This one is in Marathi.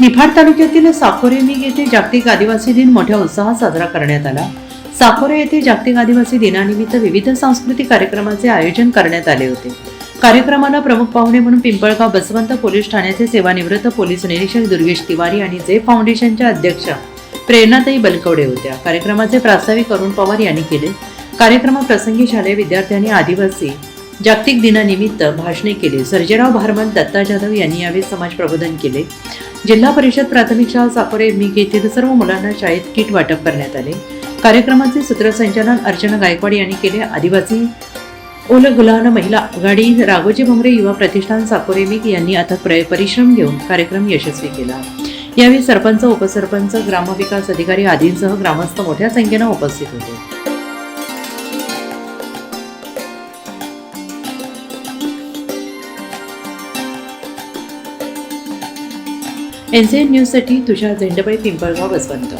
निफाड तालुक्यातील साकोरे मिग येथे जागतिक आदिवासी दिन मोठ्या उत्साहात साजरा करण्यात आला. साकोरे येथे जागतिक आदिवासी दिनानिमित्त विविध सांस्कृतिक कार्यक्रमाचे आयोजन करण्यात आले होते. कार्यक्रमाला प्रमुख पाहुणे म्हणून पिंपळगाव बसवंत पोलीस ठाण्याचे सेवानिवृत्त पोलीस निरीक्षक दुर्गेश तिवारी आणि जे फाउंडेशनच्या अध्यक्ष प्रेरणाताई बलकवडे होत्या. कार्यक्रमाचे प्रास्ताविक अरुण पवार यांनी केले. कार्यक्रमाप्रसंगी शालेय विद्यार्थ्यांनी आदिवासी जागतिक दिनानिमित्त भाषणे केले. सर्जेराव भारमल दत्ता जाधव यांनी यावेळी समाज प्रबोधन केले. जिल्हा परिषद प्राथमिक शाळा साकोरे मिग येथील सर्व मुलांना शाळेत किट वाटप करण्यात आले. कार्यक्रमाचे सूत्रसंचालन अर्चना गायकवाड यांनी केले. आदिवासी ओल गुलान महिला आघाडी राघोजी भोंगरे युवा प्रतिष्ठान साकोरे मिग यांनी अथक प्रय- परिश्रम घेऊन कार्यक्रम यशस्वी केला. यावेळी सरपंच उपसरपंच ग्रामविकास अधिकारी आदींसह ग्रामस्थ मोठ्या संख्येनं उपस्थित होते. एनसीएन न्यूजसाठी तुषार झेंडबाई पिंपळगाव बसवंत.